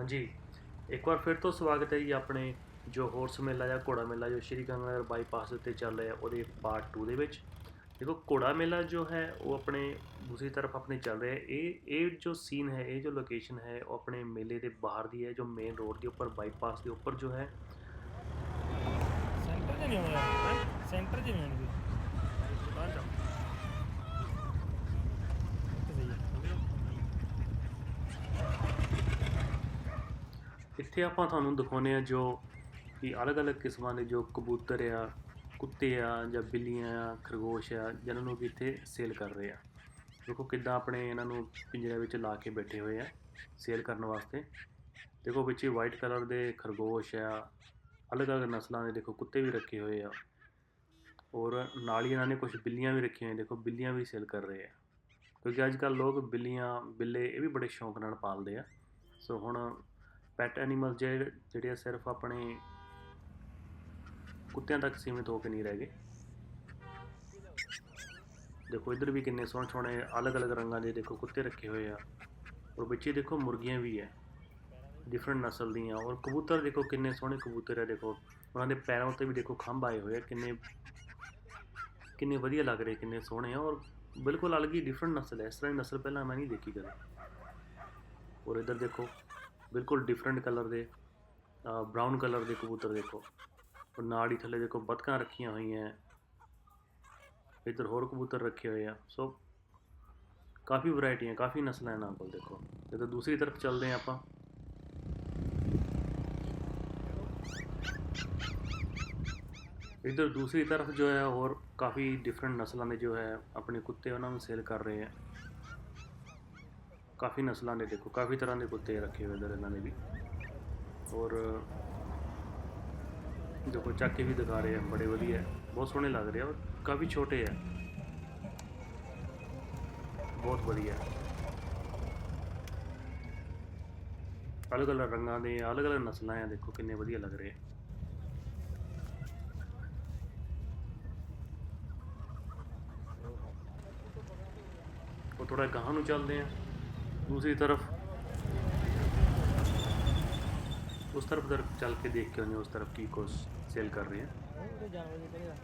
ਹਾਂਜੀ। ਇੱਕ ਵਾਰ ਫਿਰ ਤੋਂ ਸਵਾਗਤ ਹੈ ਜੀ ਆਪਣੇ ਜੋ ਹੋਰਸ ਮੇਲਾ ਜਾਂ ਘੋੜਾ ਮੇਲਾ ਜੋ ਸ਼੍ਰੀ ਗੰਗਾਨਗਰ ਬਾਈਪਾਸ ਦੇ ਉੱਤੇ ਚੱਲ ਰਿਹਾ ਉਹਦੇ ਪਾਰਟ 2 ਦੇ ਵਿੱਚ। ਦੇਖੋ, ਘੋੜਾ ਮੇਲਾ ਜੋ ਹੈ ਉਹ ਆਪਣੇ ਦੂਸਰੀ ਤਰਫ ਆਪਣੇ ਚੱਲ ਰਿਹਾ ਇਹ ਇਹ ਜੋ ਸੀਨ ਹੈ, ਇਹ ਜੋ ਲੋਕੇਸ਼ਨ ਹੈ, ਉਹ ਆਪਣੇ ਮੇਲੇ ਦੇ ਬਾਹਰ ਦੀ ਹੈ, ਜੋ ਮੇਨ ਰੋਡ ਦੇ ਉੱਪਰ ਬਾਈਪਾਸ ਦੇ ਉੱਪਰ ਜੋ ਹੈ। ਸੈਂਟਰ 'ਚ ਨਹੀਂ ਆਉਣਾ ਸੈਂਟਰ 'ਚ ਨਹੀਂ ਆਉਣਗੇ ਇੱਥੇ ਆਪਾਂ ਤੁਹਾਨੂੰ ਦਿਖਾਉਂਦੇ ਆ ਜੋ ਕਿ ਅਲੱਗ-ਅਲੱਗ ਕਿਸਮਾਂ ਦੇ ਜੋ ਕਬੂਤਰ ਆ, ਕੁੱਤੇ ਆ ਜਾਂ ਬਿੱਲੀਆਂ ਆ, ਖਰਗੋਸ਼ ਆ, ਜਿਹਨਾਂ ਨੂੰ ਵੀ ਇੱਥੇ ਸੇਲ ਕਰ ਰਹੇ ਆ। ਦੇਖੋ ਕਿੱਦਾਂ ਆਪਣੇ ਇਹਨਾਂ ਨੂੰ ਪਿੰਜਰੇ ਵਿੱਚ ਲਾ ਕੇ ਬੈਠੇ ਹੋਏ ਆ ਸੇਲ ਕਰਨ ਵਾਸਤੇ। ਦੇਖੋ ਵਿੱਚ ਵਾਈਟ ਕਲਰ ਦੇ ਖਰਗੋਸ਼ ਆ, ਅਲੱਗ-ਅਲੱਗ ਨਸਲਾਂ ਦੇ ਦੇਖੋ ਕੁੱਤੇ ਵੀ ਰੱਖੇ ਹੋਏ ਆ। ਔਰ ਨਾਲ ਹੀ ਇਹਨਾਂ ਨੇ ਕੁਝ ਬਿੱਲੀਆਂ ਵੀ ਰੱਖੀਆਂ ਹੋਈਆਂ, ਦੇਖੋ ਬਿੱਲੀਆਂ ਵੀ ਸੇਲ ਕਰ ਰਹੇ ਆ। ਕਿਉਂਕਿ ਅੱਜ ਕੱਲ੍ਹ ਲੋਕ ਬਿੱਲੀਆਂ, ਬਿੱਲੇ ਇਹ ਵੀ ਬੜੇ ਸ਼ੌਂਕ ਨਾਲ ਪਾਲਦੇ ਆ। ਸੋ ਹੁਣ ਪੈਟ ਐਨੀਮਲ ਜਿਹੜੇ ਜਿਹੜੇ ਆ ਸਿਰਫ ਆਪਣੇ ਕੁੱਤਿਆਂ ਤੱਕ ਸੀਮਿਤ ਹੋ ਕੇ ਨਹੀਂ ਰਹਿ ਗਏ। ਦੇਖੋ, ਇੱਧਰ ਵੀ ਕਿੰਨੇ ਸੋਹਣੇ ਸੋਹਣੇ ਅਲੱਗ-ਅਲੱਗ ਰੰਗਾਂ ਦੇ ਦੇਖੋ ਕੁੱਤੇ ਰੱਖੇ ਹੋਏ ਆ। ਔਰ ਵਿੱਚੇ ਦੇਖੋ ਮੁਰਗੀਆਂ ਵੀ ਹੈ ਡਿਫਰੈਂਟ ਨਸਲ ਦੀਆਂ। ਔਰ ਕਬੂਤਰ ਦੇਖੋ ਕਿੰਨੇ ਸੋਹਣੇ ਕਬੂਤਰ ਆ ਦੇਖੋ। ਉਹਨਾਂ ਦੇ ਪੈਰਾਂ ਉੱਤੇ ਵੀ ਦੇਖੋ ਖੰਭ ਆਏ ਹੋਏ ਆ। ਕਿੰਨੇ ਕਿੰਨੇ ਵਧੀਆ ਲੱਗ ਰਹੇ, ਕਿੰਨੇ ਸੋਹਣੇ ਆ। ਔਰ ਬਿਲਕੁਲ ਅਲੱਗ ਹੀ ਡਿਫਰੈਂਟ ਨਸਲ ਹੈ ਇਸ ਤਰ੍ਹਾਂ ਦੀ ਨਸਲ ਪਹਿਲਾਂ ਮੈਂ ਨਹੀਂ ਦੇਖੀ ਕਦੇ। ਔਰ ਇੱਧਰ ਦੇਖੋ ਬਿਲਕੁਲ ਡਿਫਰੈਂਟ ਕਲਰ ਦੇ ਬ੍ਰਾਊਨ ਕਲਰ ਦੇ ਕਬੂਤਰ ਦੇਖੋ। ਔਰ ਨਾਲ ਹੀ ਥੱਲੇ ਦੇਖੋ ਬਤਕਾਂ ਰੱਖੀਆਂ ਹੋਈਆਂ। ਹੈ। ਇੱਧਰ ਹੋਰ ਕਬੂਤਰ ਰੱਖੇ ਹੋਏ ਆ। ਸੋ ਕਾਫੀ ਵੈਰਾਈਟੀਆਂ ਕਾਫੀ ਨਸਲਾਂ ਇਹਨਾਂ ਕੋਲ ਦੇਖੋ। ਜਦੋਂ ਦੂਸਰੀ ਤਰਫ ਚੱਲਦੇ ਆ ਆਪਾਂ। ਇੱਧਰ ਦੂਸਰੀ ਤਰਫ ਜੋ ਹੈ, ਹੋਰ ਕਾਫੀ ਡਿਫਰੈਂਟ ਨਸਲਾਂ ਦੇ ਜੋ ਹੈ, ਆਪਣੇ ਕੁੱਤੇ ਉਹਨਾਂ ਨੂੰ ਸੇਲ ਕਰ ਰਹੇ ਆ। ਕਾਫੀ ਨਸਲਾਂ ਦੇ ਦੇਖੋ, ਕਾਫੀ ਤਰ੍ਹਾਂ ਦੇ ਕੁੱਤੇ ਰੱਖੇ ਹੋਏ ਇਧਰ ਇਹਨਾਂ ਨੇ ਵੀ। ਔਰ ਦੇਖੋ, ਚੱਕ ਕੇ ਵੀ ਦਿਖਾ ਰਹੇ ਆ, ਬੜੇ ਵਧੀਆ ਬਹੁਤ ਸੋਹਣੇ ਲੱਗ ਰਹੇ ਆ ਔਰ ਕਾਫੀ ਛੋਟੇ ਆ। ਬਹੁਤ ਵਧੀਆ। ਅਲੱਗ-ਅਲੱਗ ਰੰਗਾਂ ਦੇ, ਅਲੱਗ-ਅਲੱਗ ਨਸਲਾਂ ਆ, ਦੇਖੋ, ਕਿੰਨੇ ਵਧੀਆ ਲੱਗ ਰਹੇ ਆ। ਉਹ ਥੋੜਾ ਗਾਹਾਂ ਨੂੰ ਚੱਲਦੇ ਆ। ਦੂਸਰੀ ਤਰਫ ਉਸ ਤਰਫ ਦਰ ਚੱਲ ਕੇ ਦੇਖ ਕੇ ਆਉਂਦੇ ਹਾਂ ਉਸ ਤਰਫ ਕੀ ਕੁਛ ਸੇਲ ਕਰ ਰਹੇ ਆ ਉਹਦੇ ਜਾਨਵਰ ਜੀ ਕਿਹੜੇ ਦਾ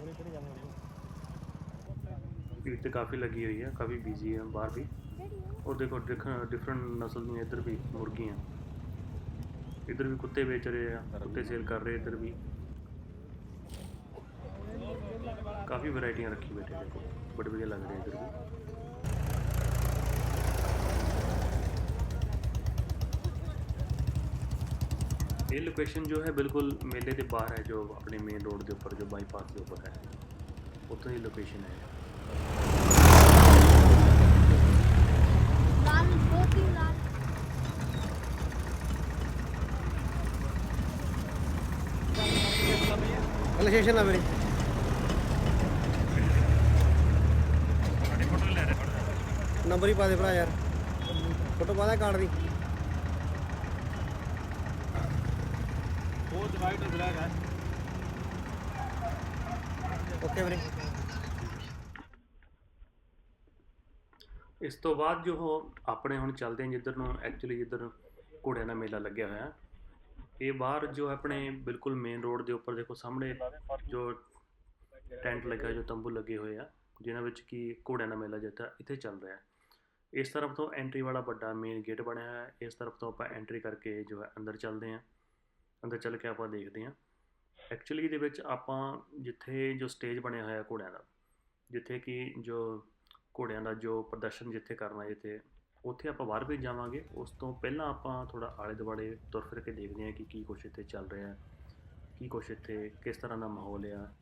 ਉਹਦੇ ਕਿਹੜੇ ਜਾਨਵਰ ਭੀੜ ਤੇ ਕਾਫੀ ਲੱਗੀ ਹੋਈ ਹੈ ਕਾਫੀ ਬਿਜ਼ੀ ਹੈ ਬਾਹਰ ਵੀ ਔਰ ਦੇਖੋ ਡਿਫਰੈਂਟ ਨਸਲ ਦੀਆਂ ਇੱਧਰ ਵੀ ਮੁਰਗੀਆਂ ਇੱਧਰ ਵੀ ਕੁੱਤੇ ਵੇਚ ਰਹੇ ਆ ਕੁੱਤੇ ਸੇਲ ਕਰ ਰਹੇ ਇੱਧਰ ਵੀ ਕਾਫੀ ਵੈਰਾਈਟੀਆਂ ਰੱਖੀ ਬੈਠੇ ਦੇਖੋ ਬੜੇ ਵਧੀਆ ਲੱਗ ਰਹੇ ਇੱਧਰ ਵੀ ਇਹ ਲੋਕੇਸ਼ਨ ਜੋ ਹੈ ਬਿਲਕੁਲ ਮੇਲੇ ਦੇ ਬਾਹਰ ਹੈ ਜੋ ਆਪਣੇ ਮੇਨ ਰੋਡ ਦੇ ਉੱਪਰ ਜੋ ਬਾਈਪਾਸ ਦੇ ਉੱਪਰ ਹੈ। ਉੱਥੋਂ ਦੀ ਲੋਕੇਸ਼ਨ ਹੈ ਲੋਕੇਸ਼ਨ ਆ ਮੇਰੀ। ਨੰਬਰ ਹੀ। ਪਾ ਦੇ ਭਰਾ ਯਾਰ। ਫੋਟੋ ਪਾ ਦੇ ਕਾਰਡ ਦੀ। ਉਹ ਡਿਵਾਈਡਰ ਬਲੈਕ ਹੈ ਓਕੇ ਵੀਰੇ। ਇਸ ਤੋਂ ਬਾਅਦ ਜੋ ਉਹ ਆਪਣੇ ਹੁਣ ਚੱਲਦੇ ਹਾਂ ਜਿੱਧਰ ਨੂੰ ਐਕਚੁਅਲੀ ਜਿੱਧਰ ਘੋੜਿਆਂ ਦਾ ਮੇਲਾ ਲੱਗਿਆ ਹੋਇਆ, ਇਹ ਬਾਹਰ ਜੋ ਆਪਣੇ ਬਿਲਕੁਲ ਮੇਨ ਰੋਡ ਦੇ ਉੱਪਰ ਦੇਖੋ, ਸਾਹਮਣੇ ਜੋ ਟੈਂਟ ਲੱਗਾ, ਜੋ ਤੰਬੂ ਲੱਗੇ ਹੋਏ ਆ ਜਿਨ੍ਹਾਂ ਵਿੱਚ ਕੀ ਘੋੜਿਆਂ ਦਾ ਮੇਲਾ ਜਿੱਥੇ ਇੱਥੇ ਚੱਲ ਰਿਹਾ। ਹੈ ਇਸ ਤਰਫ ਤੋਂ ਐਂਟਰੀ ਵਾਲਾ ਵੱਡਾ ਮੇਨ ਗੇਟ ਬਣਿਆ ਹੋਇਆ ਹੈ ਇਸ ਤਰਫ ਤੋਂ ਆਪਾਂ ਐਂਟਰੀ ਕਰਕੇ ਜੋ ਹੈ ਅੰਦਰ ਚੱਲਦੇ ਹਾਂ ਅੰਦਰ ਚੱਲ ਕੇ ਆਪਾਂ ਦੇਖਦੇ ਹਾਂ। ਐਕਚੁਅਲੀ ਦੇ ਵਿੱਚ ਆਪਾਂ ਜਿੱਥੇ ਜੋ ਸਟੇਜ ਬਣਿਆ ਹੋਇਆ ਘੋੜਿਆਂ ਦਾ, ਜਿੱਥੇ ਕਿ ਜੋ ਘੋੜਿਆਂ ਦਾ ਜੋ ਪ੍ਰਦਰਸ਼ਨ ਜਿੱਥੇ ਕਰਨਾ ਜਿੱਥੇ ਉੱਥੇ ਆਪਾਂ ਬਾਹਰ ਵੀ ਜਾਵਾਂਗੇ। ਉਸ ਤੋਂ ਪਹਿਲਾਂ ਆਪਾਂ ਥੋੜਾ ਆਲੇ ਦੁਆਲੇ ਤੁਰ ਫਿਰ ਕੇ ਦੇਖਦੇ ਹਾਂ ਕਿ ਕੀ ਕੁਛ ਇੱਥੇ ਚੱਲ ਰਿਹਾ ਹੈ, ਕੀ ਕੁਛ ਇੱਥੇ ਕਿਸ ਤਰ੍ਹਾਂ ਦਾ ਮਾਹੌਲ ਆ,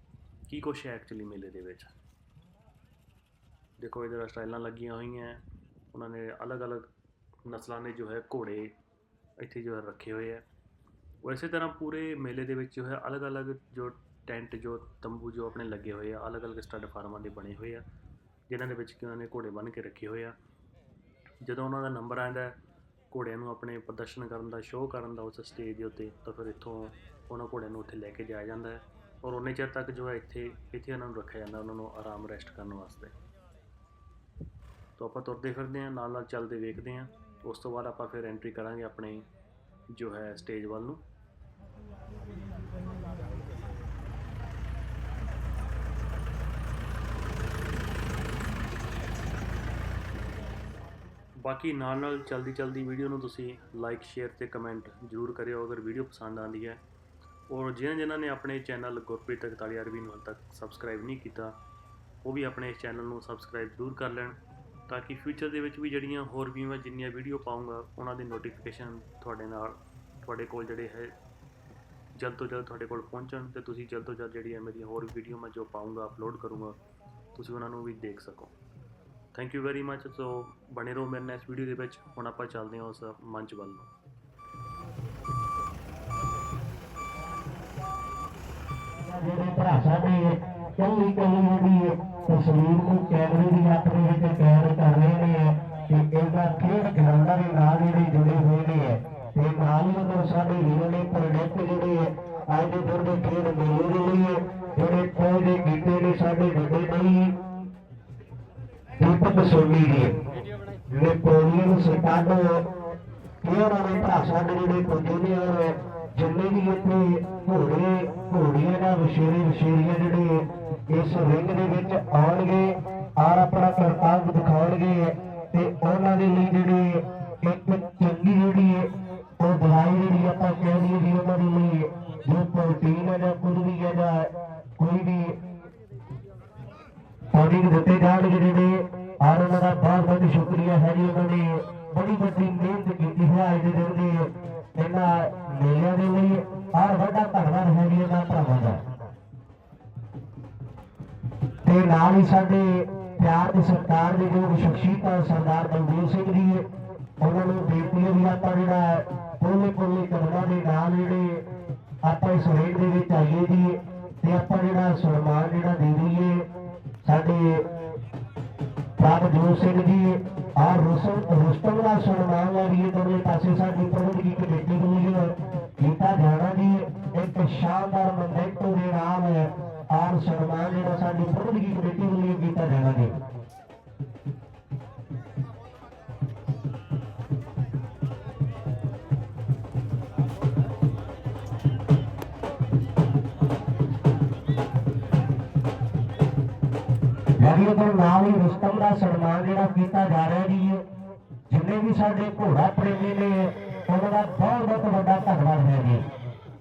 ਕੀ ਕੁਛ ਹੈ ਐਕਚੁਅਲੀ ਮੇਲੇ ਦੇ ਵਿੱਚ। ਦੇਖੋ ਇਹਦੇ ਸਟਾਈਲਾਂ ਲੱਗੀਆਂ ਹੋਈਆਂ ਉਹਨਾਂ ਨੇ ਅਲੱਗ-ਅਲੱਗ ਨਸਲਾਂ ਦੇ ਜੋ ਹੈ ਘੋੜੇ ਇੱਥੇ ਜੋ ਹੈ ਰੱਖੇ ਹੋਏ ਆ ਉਹ ਇਸੇ ਤਰ੍ਹਾਂ ਪੂਰੇ ਮੇਲੇ ਦੇ ਵਿੱਚ ਜੋ ਹੈ ਅਲੱਗ-ਅਲੱਗ ਜੋ ਟੈਂਟ, ਜੋ ਤੰਬੂ, ਜੋ ਆਪਣੇ ਲੱਗੇ ਹੋਏ ਆ, ਅਲੱਗ-ਅਲੱਗ ਸਟੱਡ ਫਾਰਮਾਂ ਦੇ ਬਣੇ ਹੋਏ ਆ, ਜਿਨ੍ਹਾਂ ਦੇ ਵਿੱਚ ਕਿ ਉਹਨਾਂ ਨੇ ਘੋੜੇ ਬੰਨ੍ਹ ਕੇ ਰੱਖੇ ਹੋਏ ਆ। ਜਦੋਂ ਉਹਨਾਂ ਦਾ ਨੰਬਰ ਆਉਂਦਾ ਘੋੜਿਆਂ ਨੂੰ ਆਪਣੇ ਪ੍ਰਦਰਸ਼ਨ ਕਰਨ ਦਾ, ਸ਼ੋਅ ਕਰਨ ਦਾ ਉਸ ਸਟੇਜ ਦੇ ਉੱਤੇ, ਤਾਂ ਫਿਰ ਇੱਥੋਂ ਉਹਨਾਂ ਘੋੜਿਆਂ ਨੂੰ ਉੱਥੇ ਲੈ ਕੇ ਜਾਇਆ ਜਾਂਦਾ ਹੈ ਔਰ ਉਹਨੇ ਚਿਰ ਤੱਕ ਜੋ ਹੈ ਇੱਥੇ ਇੱਥੇ ਉਹਨਾਂ ਨੂੰ ਰੱਖਿਆ ਜਾਂਦਾ, ਉਹਨਾਂ ਨੂੰ ਆਰਾਮ ਰੈਸਟ ਕਰਨ ਵਾਸਤੇ। ਤਾਂ ਆਪਾਂ ਤੁਰਦੇ ਫਿਰਦੇ ਹਾਂ ਨਾਲ ਨਾਲ ਚੱਲਦੇ ਵੇਖਦੇ ਹਾਂ, ਉਸ ਤੋਂ ਬਾਅਦ ਆਪਾਂ ਫਿਰ ਐਂਟਰੀ ਕਰਾਂਗੇ ਆਪਣੇ ਜੋ ਹੈ ਸਟੇਜ ਵੱਲ ਨੂੰ। ਬਾਕੀ ਨਾਲ ਨਾਲ ਚਲਦੀ ਚਲਦੀ ਵੀਡੀਓ ਨੂੰ ਤੁਸੀਂ ਲਾਈਕ ਸ਼ੇਅਰ ਤੇ ਕਮੈਂਟ ਜ਼ਰੂਰ ਕਰਿਓ, ਅਗਰ ਵੀਡੀਓ ਪਸੰਦ ਆਉਂਦੀ ਹੈ। ਔਰ ਜਿਨ੍ਹਾਂ ਜਿਨ੍ਹਾਂ ਨੇ ਆਪਣੇ ਚੈਨਲ ਗੁਰਪ੍ਰੀਤ 41 ਅਰਬੀ ਨੂੰ ਹਾਲ ਤੱਕ ਸਬਸਕ੍ਰਾਈਬ ਨਹੀਂ ਕੀਤਾ, ਉਹ ਵੀ ਆਪਣੇ ਇਸ ਚੈਨਲ ਨੂੰ ਸਬਸਕ੍ਰਾਈਬ ਜ਼ਰੂਰ ਕਰ ਲੈਣ, ਤਾਂ ਕਿ ਫਿਊਚਰ ਦੇ ਵਿੱਚ ਵੀ ਜਿਹੜੀਆਂ ਹੋਰ ਵੀ ਮੈਂ ਜਿੰਨੀਆਂ ਵੀਡੀਓ ਪਾਉਂਗਾ ਉਹਨਾਂ ਦੀ ਨੋਟੀਫਿਕੇਸ਼ਨ ਤੁਹਾਡੇ ਨਾਲ, ਤੁਹਾਡੇ ਕੋਲ ਜਿਹੜੇ ਹੈ, ਜਲਦ ਤੋਂ ਜਲਦ ਤੁਹਾਡੇ ਕੋਲ ਪਹੁੰਚਣ ਤੇ ਤੁਸੀਂ ਜਲਦ ਤੋਂ ਜਲਦ ਜਿਹੜੀ ਹੈ ਮੇਰੀਆਂ ਹੋਰ ਵੀਡੀਓ ਮੈਂ ਜੋ ਪਾਉਂਗਾ ਅਪਲੋਡ ਕਰੂੰਗਾ, ਤੁਸੀਂ ਉਹਨਾਂ ਨੂੰ ਵੀ ਦੇਖ ਸਕੋ। Thank you very much so ਬਣੇ ਰਹੋ ਮੇਰੇ ਨੈਕਸਟ ਵੀਡੀਓ ਦੇ ਵਿੱਚ। ਹੁਣ ਆਪਾਂ ਚੱਲਦੇ ਹਾਂ ਉਸ ਮੰਚ ਵੱਲ ਨੂੰ। ਜਿਹੜੇ ਭਰਾ ਸਾਡੇ ਕੱਲੀ ਕੱਲੀ ਜਿਹੜੀ ਹੈ ਤਸਵੀਰ ਨੂੰ ਕੈਮਰੇ ਦੀ ਆਪਣੇ ਵਿੱਚ ਕੈਦ ਕਰ ਰਹੇ ਨੇ ਤੇ ਇਹਦਾ ਖੇਡ ਗਰਾਊਂਡਾਂ ਦੇ ਨਾਲ ਜਿਹੜੇ ਜੁੜੇ ਹੋਏ ਨੇ। ਤੇ ਨਾਲ ਹੀ ਉਹ ਸਾਡੇ ਵੀਰਾਂ ਨੇ ਪ੍ਰੋਡਕਟ ਜਿਹੜੇ ਅੱਜ ਦੇ ਦਿਨ ਦੇ ਖੇਡ ਮੇਲੇ ਦੇ ਲਈ ਜਿਹੜੇ ਕੋਈ ਦੇ ਗੀਤੇ ਨੇ ਸਾਡੇ ਵੱਡੇ ਬਈ ਦੀਪਕ ਸੋਨੀ ਜੀ ਨੈਪੋਲੀਅਨ ਸਟਾਡੋ ਇਹ ਉਹਨਾਂ ਨੇ ਭਰਾ ਸਾਡੇ ਜਿਹੜੇ ਪੁੱਜੇ ਨੇ ਔਰ ਜਿੰਨੇ ਵੀ ਇੱਥੇ ਘੋੜੇ ਘੋੜੀਆਂ ਦਾ ਵਿਸ਼ੇਰੇ ਵਿਸ਼ੇਰੀਆਂ ਜਿਹੜੇ ਇਸ ਰਿੰਗ ਦੇ ਵਿੱਚ ਆਉਣਗੇ ਔਰ ਆਪਣਾ ਕਰਤੱਵ ਦਿਖਾਉਣਗੇ ਤੇ ਉਹਨਾਂ ਦੇ ਲਈ ਜਿਹੜੇ ਇੱਕ ਚੰਗੀ ਜਿਹੜੀ ਉਹ ਦਵਾਈ ਜਿਹੜੀ ਆਪਾਂ ਕਹਿ ਲਈਏ ਵੀ ਉਹਨਾਂ ਦੇ ਲਈ ਜੋ ਪ੍ਰੋਟੀਨ ਹੈ ਜਾਂ ਕੁਝ ਵੀ ਹੈ ਜਾਂ ਕੋਈ ਵੀ ਪਾਣੀ ਦਿੱਤੇ ਜਾਣਗੇ ਜਿਹੜੇ ਔਰ ਉਹਨਾਂ ਦਾ ਬਹੁਤ ਬਹੁਤ ਸ਼ੁਕਰੀਆ ਹੈ ਜੀ ਉਹਨਾਂ ਨੇ ਬੜੀ ਵੱਡੀ ਮਿਹਨਤ ਕੀਤੀ ਹੈ ਅੱਜ ਦੇ ਦਿਨ ਦੇ ਇਹਨਾਂ ਮੇਲਿਆਂ ਦੇ ਲਈ। ਔਰ ਵੱਡਾ ਧੰਨਵਾਦ ਹੈ ਜੀ ਉਹਨਾਂ ਭਰਾਵਾਂ ਦਾ। ਤੇ ਨਾਲ ਹੀ ਸਾਡੇ ਪਿਆਰ ਦੇ ਸਰਕਾਰ ਦੇ ਜੋ ਸ਼ਖਸੀਅਤ ਹੈ ਸਰਦਾਰ ਬਲਦੇਵ ਸਿੰਘ ਜੀ, ਉਹਨਾਂ ਨੂੰ ਬੇਨਤੀ ਹੈ ਵੀ ਆਪਾਂ ਜਿਹੜਾ ਪੋਲੇ ਪੋਲੇ ਕਰਨਾ ਦੇ ਨਾਲ ਜਿਹੜੇ ਆਪਾਂ ਇਸ ਰੇਟ ਦੇ ਵਿੱਚ ਆਈਏ ਜੀ, ਤੇ ਆਪਾਂ ਜਿਹੜਾ ਸਨਮਾਨ ਜਿਹੜਾ ਦੇ ਦਈਏ, ਸਾਡੇ ਪ੍ਰਭਜੋਤ ਸਿੰਘ ਜੀ ਔਰ ਰੁਸਤਮ ਰੁਸਤਮ ਦਾ ਸਨਮਾਨ ਲੈ ਹੈ ਦੋਨੇ ਪਾਸੇ ਸਾਡੀ ਪ੍ਰਬੰਧਕੀ ਕਮੇਟੀ ਵੱਲੋਂ ਕੀਤਾ ਜਾਣਾ ਜੀ, ਇੱਕ ਸ਼ਾਨਦਾਰ ਮੰਦਿਰ ਦੇ ਨਾਲ ਔਰ ਸਨਮਾਨ ਜਿਹੜਾ ਸਾਡੀ ਪ੍ਰਬੰਧਕੀ ਕਮੇਟੀ ਵੱਲੋਂ ਕੀਤਾ ਜਾਣਾ ਜੀ। ਯਾਨੀ ਨਾਲ ਹੀ ਰੁਸਤਮ ਦਾ ਸਨਮਾਨ ਜਿਹੜਾ ਕੀਤਾ ਜਾ ਰਿਹਾ ਜੀ। ਜਿੰਨੇ ਵੀ ਸਾਡੇ ਘੋੜਾ ਪ੍ਰੇਮੀ ਨੇ, ਉਹਨਾਂ ਦਾ ਬਹੁਤ ਬਹੁਤ ਵੱਡਾ ਧੰਨਵਾਦ ਹੈ ਜੀ।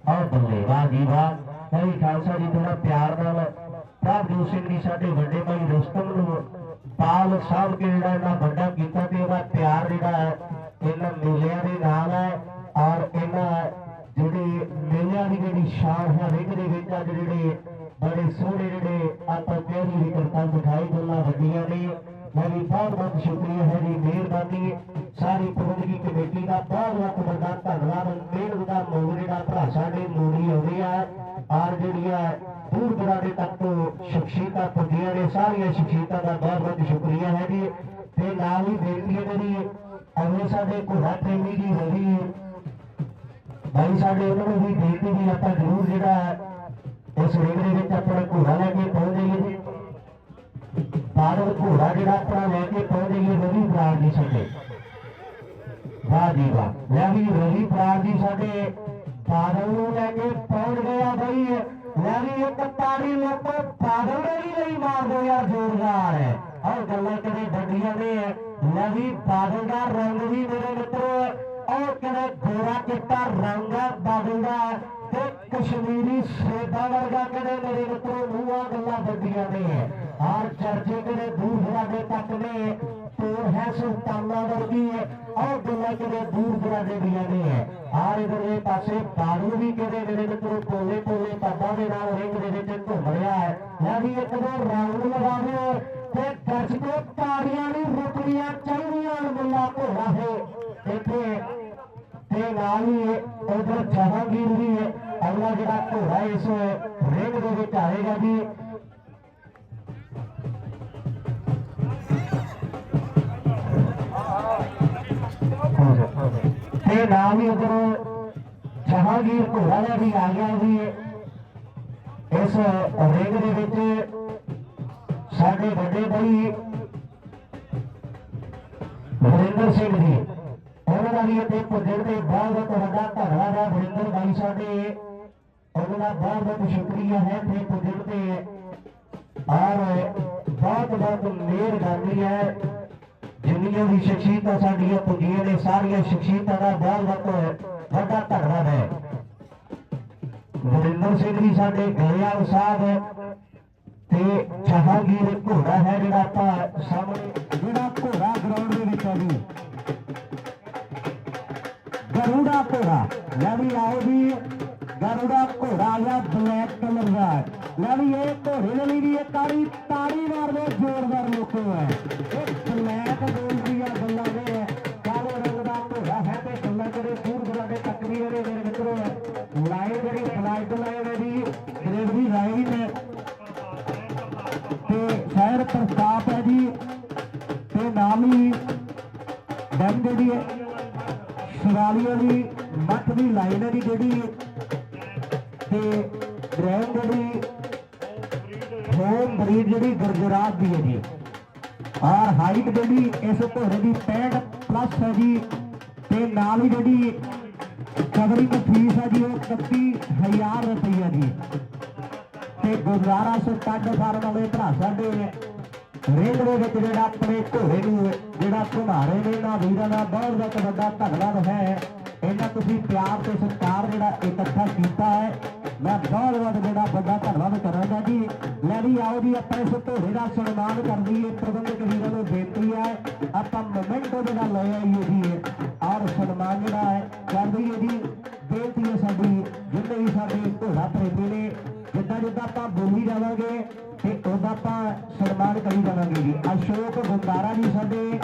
ਆਹ ਬੱਲੇ ਵਾਹ ਜੀ ਵਾਹ ਸਹੀ ਖਾਲਸਾ ਜੀ ਥੋੜਾ ਪਿਆਰ ਨਾਲ ਪ੍ਰਭਜੋਤ ਸਿੰਘ ਜੀ ਸਾਡੇ ਵੱਡੇ ਭਾਈ ਰੁਸਤਮ ਨੂੰ ਪਾਲ ਸਾਹਿਬ ਕੇ ਜਿਹੜਾ ਇਹਨਾਂ ਵੱਡਾ ਕੀਤਾ ਤੇ ਉਹਦਾ ਪਿਆਰ ਜਿਹੜਾ ਹੈ, ਇਹਨਾਂ ਮੇਲਿਆਂ ਦੇ ਨਾਲ ਹੈ ਔਰ ਇਹਨਾਂ ਜਿਹੜੇ ਮੇਲਿਆਂ ਦੀ ਜਿਹੜੀ ਸ਼ਾਨ ਹੈ ਰਿੰਗ ਦੇ ਵਿੱਚ ਅੱਜ ਜਿਹੜੇ ਬੜੇ ਸੋਹਣੇ ਜਿਹੜੇ ਆਪਾਂ ਕਹਿ ਵੀ ਕਰਤਾ ਦਿਖਾਈ ਗੱਲਾਂ ਵੱਡੀਆਂ ਨੇ। ਮੈਂ ਬਹੁਤ ਬਹੁਤ ਸ਼ੁਕਰੀਆ ਹੈ ਜੀ ਮਿਹਰਬਾਨੀ। ਸਾਰੀ ਪ੍ਰਬੰਧਕੀ ਕਮੇਟੀ ਦਾ ਬਹੁਤ ਬਹੁਤ ਵੱਡਾ ਧੰਨਵਾਦ। ਮਿਹਨਤ ਦਾ ਮੋੜ ਜਿਹੜਾ ਭਰਾ ਸਾਡੇ, ਮੋੜੀ ਆਉਂਦੇ ਆ। ਔਰ ਜਿਹੜੀਆਂ ਦੂਰ ਦਰਾਡੇ ਤੱਕ ਤੋਂ ਸ਼ਖਸੀਅਤਾਂ ਪੁੱਜੀਆਂ ਨੇ, ਸਾਰੀਆਂ ਸ਼ਖਸੀਅਤਾਂ ਦਾ ਬਹੁਤ ਬਹੁਤ ਸ਼ੁਕਰੀਆ ਹੈ ਜੀ। ਤੇ ਨਾਲ ਹੀ ਬੇਨਤੀ ਹੈ ਜਿਹੜੀ ਅਗਲੇ ਸਾਡੇ ਘੋੜਾ ਪ੍ਰੇਮੀ ਜੀ ਹੋਈ। ਭਾਈ ਸਾਡੇ ਉਹਨਾਂ ਨੂੰ ਵੀ ਬੇਨਤੀ ਵੀ ਆਪਾਂ ਜ਼ਰੂਰ ਜਿਹੜਾ ਇਸ ਰਿੰਗ ਵਿੱਚ ਆਪਣਾ ਘੋੜਾ ਲੈ ਕੇ ਪਹੁੰਚ ਜਾਈਏ ਬਾਦਲ ਘੋੜਾ ਜਿਹੜਾ ਆਪਣਾ ਲੈ ਕੇ ਪਹੁੰਚ ਜਾਈਏ ਰਵੀ ਪ੍ਰਾਣ ਜੀ ਸਾਡੇ। ਵਾਹ ਜੀ ਵਾਹ। ਲੈ ਵੀ ਰਵੀ ਪ੍ਰਾਣ ਜੀ ਸਾਡੇ। ਬਾਦਲ ਨੂੰ ਲੈ ਕੇ ਪਹੁੰਚ ਗਿਆ ਬਈ। ਲੈ ਵੀ ਇੱਕ ਤਾੜੀ ਲੋਕ ਬਾਦਲ ਦੇ ਵੀ ਲਈ ਮਾਰ ਦੋ ਯਾਰ, ਜ਼ੋਰਦਾਰ। ਹੈ ਔਰ ਗੱਲਾਂ ਕਦੇ ਵੱਡੀਆਂ ਦੇ ਲੈ ਵੀ ਬਾਦਲ ਦਾ ਰੰਗ ਵੀ ਮੇਰੇ ਮਿੱਤਰੋ ਔਰ ਕਦੇ ਗੋਰਾ ਚਿੱਟਾ ਰੰਗ ਹੈ ਬਾਦਲ ਦਾ। ਤੇ ਕਸ਼ਮੀਰੀ ਸੇਬਾ ਵਰਗਾ ਕਿਹੜੇ ਮੇਰੇ ਮਿੱਤਰੋ ਮੂੰਹਾਂ ਗੱਲਾਂ ਵੱਡੀਆਂ ਨੇ। ਔਰ ਚਰਚੇ ਕਿਹੜੇ ਦੂਰ ਦਰਾਡੇ ਤੱਕ ਨੇ। ਤੋਰ ਹੈ ਸੁਲਤਾਨਾ ਵਰਗੀ। ਹੈ ਔਰ ਗੱਲਾਂ ਕਿਹੜੇ ਦੂਰ ਦਰਾਡੇ ਦੀਆਂ ਨੇ। ਔਰ ਇਧਰਲੇ ਪਾਸੇ ਬਾਦਲ ਵੀ ਕਿਹੜੇ ਮੇਰੇ ਮਿੱਤਰੋ ਪੋਲੇ ਪੋਲੇ ਪੱਬਾਂ ਦੇ ਨਾਲ ਰਿੰਗ ਦੇ ਵਿੱਚ ਘੁੰਮ ਰਿਹਾ ਹੈ। ਮੈਂ ਵੀ ਇੱਕ ਦੋ ਰਾਉਂਡ ਲਗਾ ਦਿਓ ਤੇ ਦਰਸ਼ਕੋ ਤਾੜੀਆਂ ਨਹੀਂ ਰੁਕਣੀਆਂ ਚਾਹੀਦੀਆਂ ਮੁੱਲਾ ਘੋੜਾ ਹੈ। ਇੱਥੇ ਤੇ ਨਾਲ ਹੀ ਉਧਰ ਜਹਾਂਗੀਰ ਵੀ ਹੈ ਅਗਲਾ ਜਿਹੜਾ ਘੋੜਾ ਇਸ ਰਿੰਗ ਦੇ ਵਿੱਚ ਆਏਗਾ ਜੀ। ਤੇ ਨਾਲ ਹੀ ਉਧਰ ਜਹਾਂਗੀਰ ਘੋੜਾ ਦਾ ਵੀ ਆ ਗਿਆ ਜੀ। ਇਸ ਰਿੰਗ ਦੇ ਵਿੱਚ ਸਾਡੇ ਵੱਡੇ ਭਾਈ ਵਰਿੰਦਰ ਸਿੰਘ ਜੀ। ਉਹਨਾਂ ਦਾ ਪੁੱਜਣ ਤੇ ਬਹੁਤ ਬਹੁਤ ਵੱਡਾ ਧੰਨਵਾਦ ਹੈ ਵਰਿੰਦਰ ਬਾਈ ਸਾਡੇ। ਉਹਨਾਂ ਬਹੁਤ ਬਹੁਤ ਸ਼ੁਕਰੀਆ ਹੈ ਇੱਥੇ ਪੁੱਜਣ ਤੇ। ਔਰ ਬਹੁਤ ਬਹੁਤ ਮਿਹਰਬਾਨੀ ਹੈ। ਜਿੰਨੀਆਂ ਵੀ ਸ਼ਖਸੀਅਤਾਂ ਸਾਡੀਆਂ ਪੁੱਜੀਆਂ ਨੇ, ਸਾਰੀਆਂ ਸ਼ਖਸੀਅਤਾਂ ਦਾ ਬਹੁਤ ਬਹੁਤ ਵੱਡਾ ਧੰਨਵਾਦ ਹੈ। ਵਰਿੰਦਰ ਸਿੰਘ ਜੀ ਸਾਡੇ ਗਲਿਆਲ ਸਾਹਿਬ ਤੇ ਜਹਾਂਗੀਰ ਘੋੜਾ ਹੈ ਜਿਹੜਾ ਆਪਾਂ ਸਾਹਮਣੇ ਜਿਹੜਾ ਘੋੜਾ ਗਰਾਊਂਡ ਦੇ ਵਿੱਚ ਹੈ ਜੀ। ਗਰੂੜਾ ਘੋੜਾ। ਲੈ ਵੀ ਆਓ ਜੀ, ਗਰੂੜਾ ਘੋੜਾ ਜਾਂ ਬਲੈਕ ਕਲਰ ਦਾ। ਹੈ। ਲੈ ਵੀ ਇਹ ਘੋੜੇ ਦੇ ਲਈ ਵੀ ਇੱਕ ਤਾੜੀ ਤਾੜੀ ਮਾਰ ਜ਼ੋਰਦਾਰ ਲੋਕੋ ਹੈ। ਇਹ ਬਲੈਕ ਗੋਲ ਦੀਆਂ ਗੱਲਾਂ ਨੇ ਕਾਲੇ ਰੰਗ ਦਾ ਘੋੜਾ ਹੈ ਤੇ ਗੱਲਾਂ ਕਰੇ ਦੂਰ ਦਰਾਡੇ ਤੱਕ ਵੀ ਇਹਦੇ ਮੇਰੇ ਮਿੱਤਰੋ ਲਾਈਨ ਜਿਹੜੀ ਫਲਾਈਟ ਲਾਈਨ ਹੈ ਜੀ, ਗ੍ਰੇਡ ਦੀ ਲਾਈਨ। ਹੈ ਤੇ ਸ਼ਹਿਰ ਪ੍ਰਤਾਪ ਹੈ ਸ਼ਿਵਾਲੀਆ ਦੀ ਮੱਠ ਦੀ ਲਾਈਨ ਹੈ ਜਿਹੜੀ। ਤੇ ਡਰੈਨ ਜਿਹੜੀ ਹੋਮ ਬਰੀਡ ਜਿਹੜੀ ਗੁਰਜਰਾਤ ਦੀ ਹੈ ਜੀ। ਔਰ ਹਾਈਟ ਜਿਹੜੀ ਇਸ ਘੋੜੇ ਦੀ 65 ਪਲੱਸ ਹੈ ਜੀ। ਤੇ ਨਾਲ ਹੀ ਜਿਹੜੀ ਕਵਰਿੰਗ ਫੀਸ ਹੈ ਜੀ ਉਹ 31000 ਰੁਪਈਆ ਜੀ। ਤੇ ਗੁਰਦਾਰਾ ਸਟੱਡ ਫਾਰਮ ਵਾਲੇ ਭਰਾ ਸਾਡੇ ਰਿੰਗ ਦੇ ਵਿੱਚ ਜਿਹੜਾ ਆਪਣੇ ਘੋੜੇ ਨੂੰ, ਜਿਹੜਾ ਘੁਮਾਰੇ ਨੇ ਇਹਨਾਂ ਵੀਰਾਂ ਦਾ, ਬਹੁਤ ਬਹੁਤ ਵੱਡਾ ਧੰਨਵਾਦ ਹੈ। ਇਹਨਾਂ ਤੁਸੀਂ ਪਿਆਰ ਤੇ ਸਤਿਕਾਰ ਜਿਹੜਾ ਇਕੱਠਾ ਕੀਤਾ ਹੈ। ਮੈਂ ਬਹੁਤ ਬਹੁਤ ਜਿਹੜਾ ਵੱਡਾ ਧੰਨਵਾਦ ਕਰਾਂਗਾ ਜੀ। ਲੈ ਵੀ ਆਓ ਜੀ, ਆਪਣੇ ਇਸ ਘੋੜੇ ਦਾ ਸਨਮਾਨ ਕਰ ਦਈਏ। ਪ੍ਰਬੰਧਕ ਵੀਰਾਂ ਨੂੰ ਬੇਨਤੀ ਹੈ, ਆਪਾਂ ਮੋਮੈਂਟੋ ਜਿਹੜਾ ਲੈ ਆਈਏ ਜੀ, ਔਰ ਸਨਮਾਨ ਜਿਹੜਾ ਹੈ, ਕਰ ਦਈਏ ਜੀ। ਬੇਨਤੀ ਹੈ ਸਾਡੀ, ਜਿੰਨੇ ਵੀ ਸਾਡੇ ਘੋੜਾ ਪ੍ਰੇਮੀ ਨੇ ਜਿੱਦਾਂ ਜਿੱਦਾਂ ਆਪਾਂ ਬੋਲੀ ਜਾਵਾਂਗੇ ਆਪਾਂ ਸਨਮਾਨ ਕਰੀ ਜਾਵਾਂਗੇ ਜੀ। ਅਸ਼ੋਕ ਗੁੰਦਾਰਾ ਜੀ ਸਾਡੇ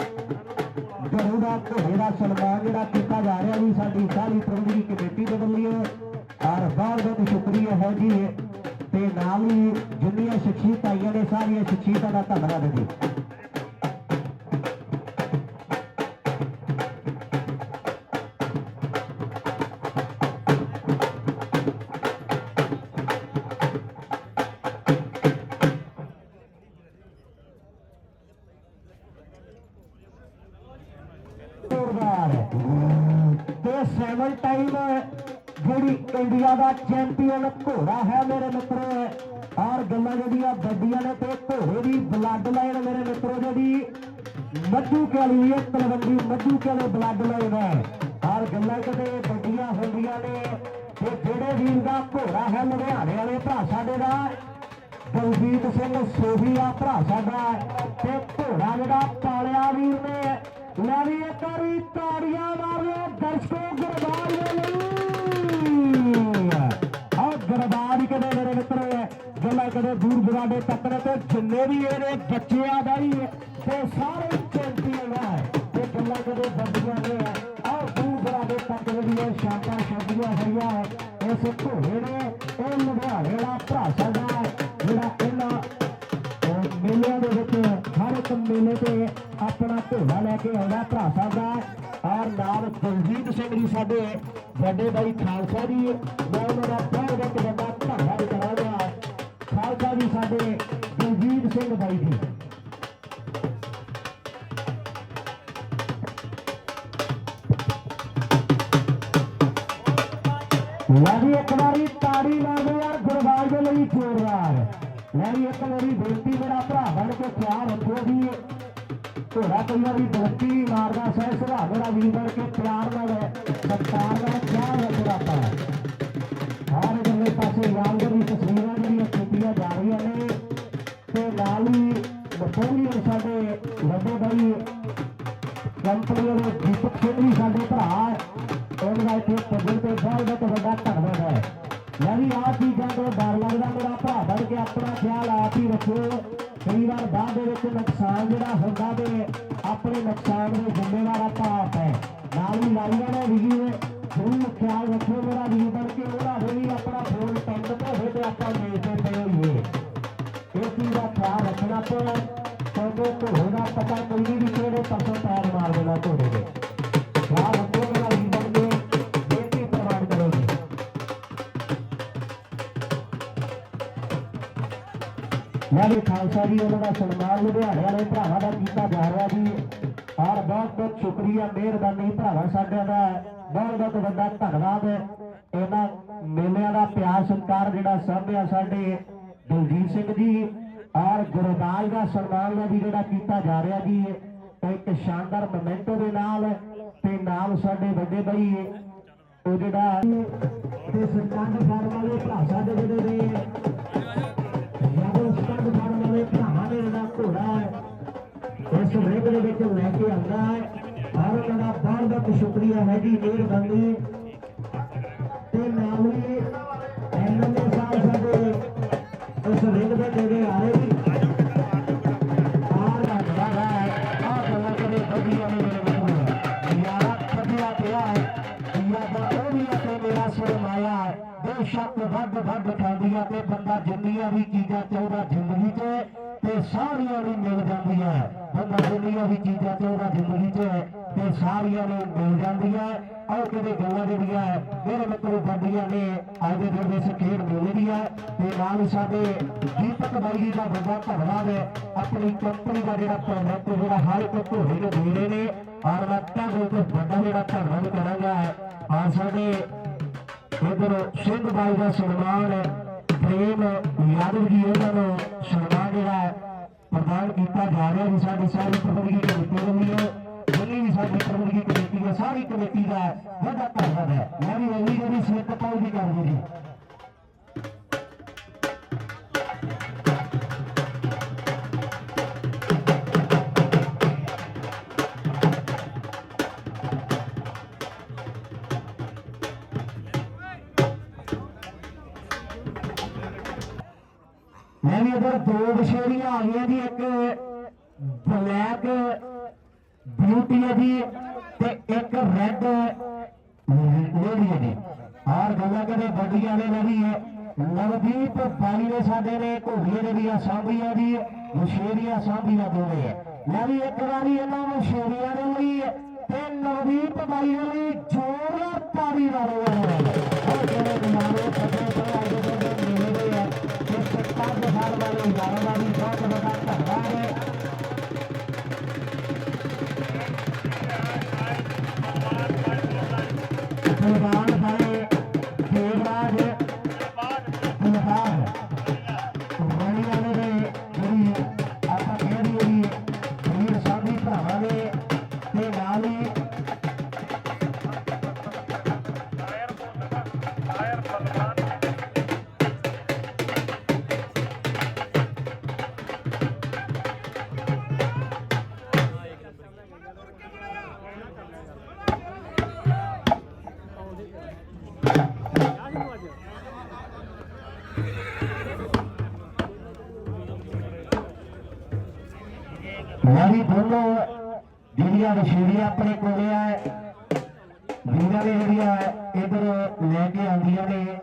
ਗੁਰੂ ਦਾ ਘੋੜੇ ਦਾ ਸਨਮਾਨ ਜਿਹੜਾ ਕੀਤਾ ਜਾ ਰਿਹਾ ਜੀ, ਸਾਡੀ ਸਾਰੀ ਪ੍ਰਬੰਧਕੀ ਕਮੇਟੀ ਦੇ ਵੱਲੋਂ ਔਰ ਬਹੁਤ ਬਹੁਤ ਸ਼ੁਕਰੀਆ ਹੈ ਜੀ। ਤੇ ਨਾਲ ਹੀ ਜਿੰਨੀਆਂ ਸ਼ਖਸੀਅਤਾਂ ਆਈਆਂ ਨੇ, ਸਾਰੀਆਂ ਸ਼ਖਸੀਅਤਾਂ ਦਾ ਧੰਨਵਾਦ ਜੀ। ਚੈਂਪੀਅਨ ਘੋੜਾ ਹੈ ਮੇਰੇ ਮਿੱਤਰੋ। ਔਰ ਗੱਲਾਂ ਜਿਹੜੀਆਂ ਵੱਡੀਆਂ ਨੇ ਤੇ ਘੋੜੇ ਦੀ ਬਲੱਡ ਲਾਈਨ ਮੇਰੇ ਮਿੱਤਰੋ ਜਿਹੜੀ ਮੱਧੂ ਕਾਲੀ ਹੈ ਤਲਵੰਡੀ ਮੱਧੂ ਕਾਲੇ ਬਲੱਡ ਲਾਈਨ ਹੈ। ਔਰ ਗੱਲਾਂ ਕਦੇ ਵੱਡੀਆਂ ਹੁੰਦੀਆਂ ਨੇ ਤੇ ਜਿਹੜੇ ਵੀਰ ਦਾ ਘੋੜਾ ਹੈ ਲੁਧਿਆਣੇ ਵਾਲੇ ਭਰਾ ਸਾਡੇ ਦਾ, ਬਲਜੀਤ ਸਿੰਘ ਸੋਹੀਆ ਭਰਾ ਸਾਡਾ ਤੇ ਘੋੜਾ ਜਿਹੜਾ ਪਾਲਿਆ ਵੀਰ ਨੇ। ਲੈ ਵੀ ਇੱਕ ਵਾਰੀ ਤਾੜੀਆਂ ਮਾਰਿਓ ਦਰਸ਼ਕੋ ਗਰਬਾਜ ਲਈ ਆਹ ਗਰਬਾਜ ਕਦੇ ਮੇਰੇ ਮਿੱਤਰੋ ਗੱਲਾਂ ਕਦੇ ਦੂਰ ਬਰਾਡੇ ਤੱਕ ਤੇ ਜਿੰਨੇ ਵੀ ਇਹਦੇ ਬੱਚਿਆਂ ਦਾ ਹੀ ਤੇ ਸਾਰੇ ਚੈਂਪੀਅਨ ਹੈ ਤੇ ਗੱਲਾਂ ਕਦੇ ਵੱਡੀਆਂ ਨੇ ਆਹ ਦੂਰ ਬਰਾਡੇ ਤੱਕ ਜਿਹੜੀਆਂ ਸ਼ਾਨਦਾਰ ਸ਼ਬਦੀਆਂ ਹੋਈਆਂ ਹੈ, ਇਸ ਘੋੜੇ ਨੇ ਇਹ ਲੁਧਿਆਣੇ ਦਾ ਭਰਾ ਸਾਡਾ ਜਿਹੜਾ ਇਹਨਾਂ ਮੇਲਿਆਂ ਦੇ ਵਿੱਚ ਹਰ ਇੱਕ ਮੇਲੇ ਤੇ ਆਪਣਾ ਢੋਲਾ ਲੈ ਕੇ ਆਉਂਦਾ ਭਰਾ ਸਾਹਿਬ ਦਾ ਔਰ ਨਾਲ ਕੁਲਜੀਤ ਸਿੰਘ ਜੀ ਸਾਡੇ ਵੱਡੇ ਬਾਈ ਖਾਲਸਾ ਜੀ, ਮੈਂ ਉਹਨਾਂ ਦਾ ਬਹੁਤ ਬਹੁਤ ਵੱਡਾ ਧੰਨਵਾਦ ਕਰਾਂਗਾ। ਖਾਲਸਾ ਜੀ ਸਾਡੇ ਕੁਲਜੀਤ ਸਿੰਘ ਬਾਈ ਜੀ। ਲਾਡੀ ਇੱਕ ਵਾਰੀ ਤਾੜੀ ਲਾ ਦਿਓ ਯਾਰ ਗੁਰਬਾਜ ਦੇ ਲਈ ਜ਼ੋਰਦਾਰ ਲਾਡੀ ਇੱਕ ਵਾਰੀ ਬੇਨਤੀ ਮੇਰਾ ਭਰਾ ਬਣ ਕੇ ਪਿਆਰ ਰੱਖੋ ਜੀ। ਘੋੜਾ ਕਈ ਵਾਰੀ ਦੋਸਤੀ ਮਾਰਦਾ ਸਹਿ ਸੁਭਾਅ ਵੀਰ ਬਣ ਕੇ ਪਿਆਰ ਨਾਲ ਸਤਿਕਾਰ ਨਾਲ ਪਿਆਰ ਰੱਖਦਾ ਆਪਾਂ ਹਰ ਜਗ੍ਹਾ ਪਾਸੇ ਯਾਦਗਾਰ ਦੀ ਤਸਵੀਰਾਂ ਜਿਹੜੀਆਂ ਖਿੱਚੀਆਂ ਜਾ ਰਹੀਆਂ ਨੇ ਤੇ ਨਾਲ ਹੀ ਬਤੌਲੀ ਸਾਡੇ ਵੱਡੇ ਭਾਈ ਕੰਪਨੀ ਦੇ ਦੀਪਕ ਸਿੰਘ ਸਾਡੇ ਭਰਾ ਉਹਨਾਂ ਦਾ ਇੱਥੇ ਪੁੱਜਣ ਤੇ ਬਹੁਤ ਵੱਡਾ ਧੰਨਵਾਦ ਹੈ। ਮੈਂ ਵੀ ਆਹ ਚੀਜ਼ਾਂ ਤੋਂ ਡਰ ਲੱਗਦਾ, ਮੇਰਾ ਭਰਾ ਬਣ ਕੇ ਆਪਣਾ ਖਿਆਲ ਆਪ ਹੀ ਰੱਖੋ ਕਈ ਵਾਰ ਬਾਅਦ ਦੇ ਵਿੱਚ ਨੁਕਸਾਨ ਜਿਹੜਾ ਹੁੰਦਾ ਤੇ ਆਪਣੇ ਨੁਕਸਾਨ ਦੇ ਜ਼ਿੰਮੇਵਾਰ ਆਪਾਂ ਆਪ ਹੈ। ਨਾਲ ਹੀ ਲਾਈਆਂ ਨੇ ਵੀ ਜ਼ਰੂਰ ਖਿਆਲ ਰੱਖੋ ਮੇਰਾ ਵੀਰ ਬਣ ਕੇ ਉਹਨਾਂ ਦੇ ਵੀ ਆਪਣਾ ਫੋਨ ਟੰਗ ਤੇ ਤੇ ਆਪਾਂ ਮੇਜ਼ ਪਏ ਹੋਈਏ ਇਹ ਚੀਜ਼ ਦਾ ਖਿਆਲ ਰੱਖਣਾ ਪੈਣਾ। ਕਿਉਂਕਿ ਘੋੜੇ ਪਤਾ ਕੋਈ ਨਹੀਂ ਵੀ ਕਿਹੜੇ ਪਾਸੋਂ ਪੈਰ ਮਾਰ ਦੇਣਾ ਘੋੜੇ ਮੈਂ ਖਾਲਸਾ ਜੀ, ਉਹਨਾਂ ਦਾ ਸਨਮਾਨ ਲੁਧਿਆਣੇ ਵਾਲੇ ਭਰਾਵਾਂ ਦਾ ਕੀਤਾ ਜਾ ਰਿਹਾ ਜੀ। ਔਰ ਬਹੁਤ ਬਹੁਤ ਸ਼ੁਕਰੀਆ, ਮਿਹਰਬਾਨੀ ਭਰਾਵਾ ਸਾਡਿਆਂ ਦਾ। ਬਹੁਤ ਬਹੁਤ ਵੱਡਾ ਧੰਨਵਾਦ। ਇਹਨਾਂ ਮੇਲਿਆਂ ਦਾ ਪਿਆਰ ਸਤਿਕਾਰ ਜਿਹੜਾ ਸਾਂਭਿਆ ਸਾਡੇ ਦਲਜੀਤ ਸਿੰਘ ਜੀ, ਔਰ ਗੁਰਦਾਸ ਦਾ ਸਨਮਾਨ ਦਾ ਵੀ ਜਿਹੜਾ ਕੀਤਾ ਜਾ ਰਿਹਾ ਜੀ। ਇੱਕ ਸ਼ਾਨਦਾਰ ਮੋਮੈਂਟੋ ਦੇ ਨਾਲ ਤੇ ਨਾਲ ਸਾਡੇ ਵੱਡੇ ਭਾਈ ਉਹ ਜਿਹੜਾ ਤੇ ਸਰਕੰਡ ਫਾਰਮ ਵਾਲੇ ਭਰਾ ਸਾਡੇ ਜਿਹੜੇ ਨੇ ਘੋੜਾ ਇਸ ਵੇਗ ਦੇ ਵਿੱਚ ਲੈ ਕੇ ਆਉਂਦਾ ਹੈ। ਔਰ ਉਹਨਾਂ ਦਾ ਬਹੁਤ ਬਹੁਤ ਸ਼ੁਕਰੀਆ ਹੈ ਜੀ, ਮਿਹਰਬਾਨੀ। ਤੇ ਨਾਲ ਹੀ ਐਮਐਲਏ ਸਾਹਿਬ ਸਾਡੇ ਇਸ ਵੇਗ ਦੇ ਨੇੜੇ ਆ ਰਹੇ ਬੇਸ਼ੱਕ ਵੱਧ ਵੱਧ ਖਾਂਦੀਆਂ ਤੇ ਬੰਦਾ ਜਿੰਨੀਆਂ ਵੀ ਚੀਜ਼ਾਂ ਚਾਹੁੰਦਾ ਜ਼ਿੰਦਗੀ 'ਚ ਤੇ ਸਾਰੀਆਂ ਨੂੰ ਮਿਲ ਜਾਂਦੀਆਂ। ਬੰਦਾ ਜਿੰਨੀਆਂ ਵੀ ਚੀਜ਼ਾਂ ਚਾਹੁੰਦਾ ਜ਼ਿੰਦਗੀ 'ਚ ਤੇ ਸਾਰੀਆਂ ਨੂੰ ਮਿਲ ਜਾਂਦੀਆਂ। ਔਰ ਕਿਤੇ ਗੱਲਾਂ ਜਿਹੜੀਆਂ ਮੇਰੇ ਮਿੱਤਰੋ ਵੱਡੀਆਂ ਨੇ ਅੱਜ ਦੇ ਦਿਨ ਇਸ ਖੇਡ ਮੇਲੇ ਦੀਆਂ ਤੇ ਨਾਲ ਹੀ ਸਾਡੇ ਦੀਪਕ ਬਾਈ ਜੀ ਦਾ ਵੱਡਾ ਧੰਨਵਾਦ ਹੈ। ਆਪਣੀ ਕੰਪਨੀ ਦਾ ਜਿਹੜਾ ਪ੍ਰੋਡਕਟ ਜਿਹੜਾ ਹਰ ਇੱਕ ਘੋੜੇ ਨੂੰ ਦੇ ਰਹੇ ਨੇ। ਔਰ ਮੈਂ ਤੁਹਾਡੇ ਤੋਂ ਵੱਡਾ ਜਿਹੜਾ ਧੰਨਵਾਦ ਕਰਾਂਗਾ। ਔਰ ਸਾਡੇ ਇਧਰ ਸਿੰਘ ਬਾਈ ਦਾ ਸਨਮਾਨ, ਪ੍ਰੇਮ ਯਾਦਵ ਜੀ ਉਹਨਾਂ ਨੂੰ ਸਨਮਾਨ ਜਿਹੜਾ ਹੈ ਪ੍ਰਦਾਨ ਕੀਤਾ ਜਾ ਰਿਹਾ ਜੀ ਸਾਡੀ ਸਾਰੀ ਪ੍ਰਬੰਧਕੀ ਕਮੇਟੀ ਵੱਲੋਂ, ਜਿੰਨੀ ਵੀ ਸਾਡੀ ਪ੍ਰਬੰਧਕੀ ਕਮੇਟੀ ਹੈ, ਸਾਰੀ ਕਮੇਟੀ ਦਾ ਵੱਡਾ ਧੰਨਵਾਦ ਹੈ। ਮੈਂ ਵੀ ਅਗਲੀ ਜਿਹੜੀ ਸਿਹਤ ਪਾਉ ਦੀ ਕਰ ਜੀ ਮੈਂ ਵੀ ਦੋ ਵਿਸ਼ੇਰੀਆਂ ਆ ਗਈਆਂ ਜੀ, ਇੱਕ ਬਲੈਕ ਬਿਊਟੀ ਹੈ ਜੀ ਤੇ ਇੱਕ ਰੈੱਡ ਲੇਡੀ ਹੈ ਜੀ। ਔਰ ਗੱਲਾਂ ਕਦੇ ਵੱਡੀਆਂ ਨੇ ਨਹੀਂ ਹੈ। ਨਵਦੀਪ ਬਾਈ ਨੇ ਸਾਡੇ ਨੇ ਘੋੜੀਆਂ ਜਿਹੜੀਆਂ ਸਾਂਭੀਆਂ ਜੀ ਵਿਸ਼ੇਰੀਆਂ ਸਾਂਭੀਆਂ ਦੋਵੇਂ ਹੈ। ਮੈਂ ਵੀ ਇੱਕ ਵਾਰੀ ਇਹਨਾਂ ਵਿਸ਼ੇਰੀਆਂ ਦੇ ਲਈ ਤੇ ਨਵਦੀਪ ਬਾਈ ਦੇ ਲਈ ਜੋਰ ਤਾੜੀ ਮਾਰੋ ਔਰ ਜਿਹੜੇ ਮਾਰੋ ਜਿਹੜੀਆਂ ਆਪਣੇ ਕੋਲੇ ਆ। ਵੀਰਾਂ ਨੇ ਜਿਹੜੀਆਂ ਇਧਰ ਲੈ ਕੇ ਆਉਂਦੀਆਂ ਨੇ।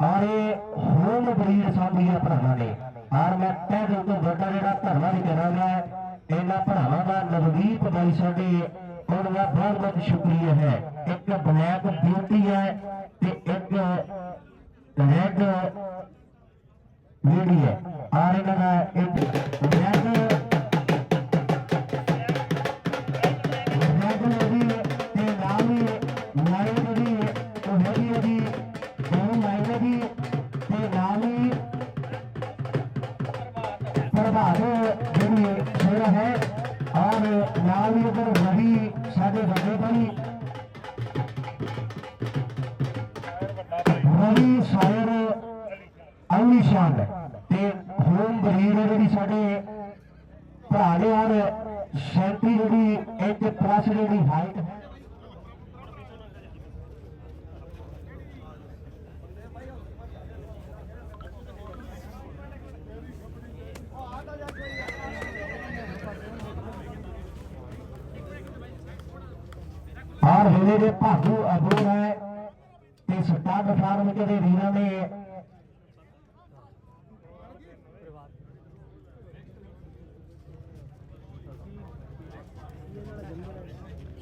ਔਰ ਇਹ ਹੋਮ ਬਰੀਡ ਸਾਡੀਆਂ ਭਰਾਵਾਂ ਨੇ। ਔਰ ਮੈਂ ਤਹਿ ਦਿਲ ਤੋਂ ਵੱਡਾ ਜਿਹੜਾ ਧੰਨਵਾਦ ਕਰਾਂਗਾ ਇਹਨਾਂ ਭਰਾਵਾਂ ਦਾ ਨਵਦੀਪ ਬਾਈ ਸਾਡੇ, ਉਹਨਾਂ ਦਾ ਬਹੁਤ ਬਹੁਤ ਸ਼ੁਕਰੀਆ ਹੈ। ਇੱਕ ਬਲੈਕ ਬਿਊਟੀ ਹੈ ਤੇ ਇੱਕ ਰੈਡ ਜਿਹੜੀ ਹੈ। ਔਰ ਇਹਨਾਂ ਦਾ ਇੱਕ ਰੈੱਡ ਰਵੀ ਸਾਡੇ ਭਾਈ ਰਵੀ ਸ਼ਾਇਰ ਅਲੀ ਸ਼ਾਨ ਤੇ ਹੋਮ ਬਰੀਡ ਜਿਹੜੀ ਸਾਡੇ ਭਰਾ ਨੇ ਔਰ 37 ਜਿਹੜੀ ਇੱਕ ਪਲੱਸ ਜਿਹੜੀ ਹਾਈਟ ਹੈ ਔਰ ਵੇਲੇ ਦੇ ਭਾਗੂ ਅਬੂਰ ਹੈ ਤੇ ਸਟਾਰ ਫਾਰਮ ਦੇ ਵੀਰਾਂ ਨੇ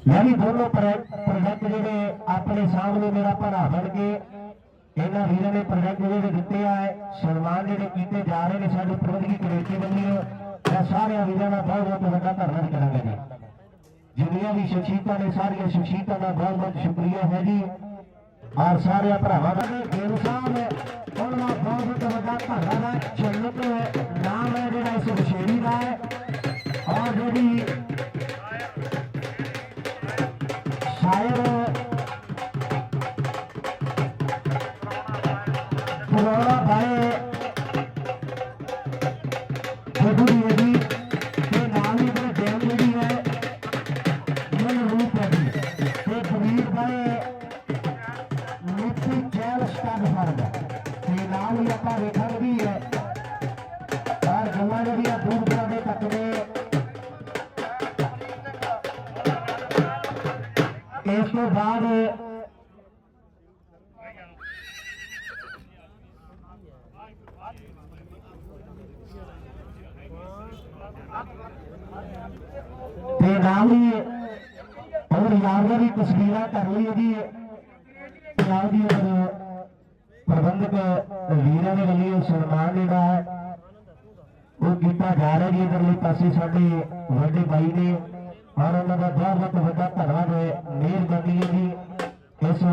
ਮੈਂ ਵੀ ਦੋਨੋਂ ਪ੍ਰੋਜੈਕਟ ਜਿਹੜੇ ਆਪਣੇ ਸਾਹਮਣੇ ਮੇਰਾ ਭਰਾ ਬਣ ਕੇ ਇਹਨਾਂ ਵੀਰਾਂ ਨੇ ਪ੍ਰੋਜੈਕਟ ਜਿਹੜੇ ਦਿੱਤੇ ਆ, ਸਨਮਾਨ ਜਿਹੜੇ ਕੀਤੇ ਜਾ ਰਹੇ ਨੇ, ਸਾਡੀ ਪ੍ਰਬੰਧਕੀ ਕਮੇਟੀ ਵੱਲੋਂ, ਮੈਂ ਸਾਰਿਆਂ ਵੀਰਾਂ ਦਾ ਬਹੁਤ ਬਹੁਤ ਵੱਡਾ ਧੰਨਵਾਦ ਕਰਾਂਗਾ ਜੀ। ਜਿੰਨੀਆਂ ਵੀ ਸ਼ਖਸੀਅਤਾਂ ਨੇ, ਸਾਰੀਆਂ ਸ਼ਖਸੀਅਤਾਂ ਦਾ ਬਹੁਤ ਬਹੁਤ ਸ਼ੁਕਰੀਆ ਹੈ ਜੀ। ਔਰ ਸਾਰਿਆਂ ਭਰਾਵਾਂ ਦਾ ਖੇਲ ਸਾਹਿਬ ਉਹਨਾਂ ਬਹੁਤ ਵੱਡਾ ਧੰਨਵਾਦ ਹੈ। ਚੰਨਤ ਨਾਮ ਹੈ ਜਿਹੜਾ ਇਸ ਵਿਸ਼ੇਰੀ ਦਾ ਹੈ। ਔਰ ਜਿਹੜੀ ਪੰਜਾਬ ਯਾਦਾਂ ਦੀ ਤਸਵੀਰਾਂ ਕਰ ਲਈ ਜੀ ਪੰਜਾਬ ਦੀ ਉਧਰ ਪ੍ਰਬੰਧਕ ਵੀਰਾਂ ਦੇ ਵੱਲੋਂ ਸਨਮਾਨ ਜਿਹੜਾ ਹੈ। ਉਹ ਕੀਤਾ ਜਾ ਰਿਹਾ ਜੀ ਇਧਰਲੇ ਪਾਸੇ ਸਾਡੇ ਵੱਡੇ ਬਾਈ ਨੇ। ਔਰ ਉਹਨਾਂ ਦਾ ਬਹੁਤ ਬਹੁਤ ਵੱਡਾ ਧੰਨਵਾਦ ਹੈ ਮਿਹਰਬਾਨੀ ਹੈ ਜੀ। ਇਸ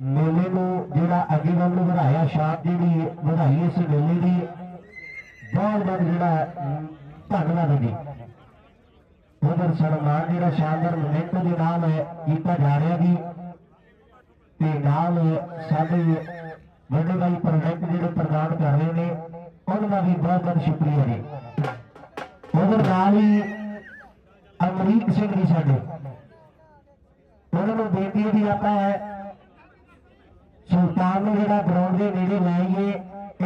ਮੇਲੇ ਨੂੰ ਜਿਹੜਾ ਅੱਗੇ ਵੱਲ ਨੂੰ ਵਧਾਇਆ ਸ਼ਾਨ ਜਿਹੜੀ ਵਧਾਈ ਇਸ ਮੇਲੇ ਦੀ। ਬਹੁਤ ਬਹੁਤ ਜਿਹੜਾ ਧੰਨਵਾਦ ਹੈ ਜੀ। ਉਧਰ ਸਨਮਾਨ ਜਿਹੜਾ ਸ਼ਾਨਦਾਰ ਮੋਮੈਂਟੋ ਦੇ ਨਾਲ ਕੀਤਾ ਜਾ ਰਿਹਾ ਜੀ। ਤੇ ਨਾਲ ਸਾਡੇ ਵੱਡੇ ਭਾਈ ਪ੍ਰੋਜੈਕਟ ਜਿਹੜੇ ਪ੍ਰਦਾਨ ਕਰ ਰਹੇ ਨੇ, ਉਹਨਾਂ ਦਾ ਵੀ ਬਹੁਤ ਬਹੁਤ ਸ਼ੁਕਰੀਆ ਜੀ। ਉਧਰ ਨਾਲ ਹੀ ਅਮਰੀਕ ਸਿੰਘ ਜੀ ਸਾਡੇ। ਉਹਨਾਂ ਨੂੰ ਬੇਨਤੀ ਹੈ ਵੀ ਆਪਾਂ ਸੁਲਤਾਨ ਨੂੰ ਜਿਹੜਾ ਗਰਾਊਂਡ ਦੇ ਨੇੜੇ ਲੈ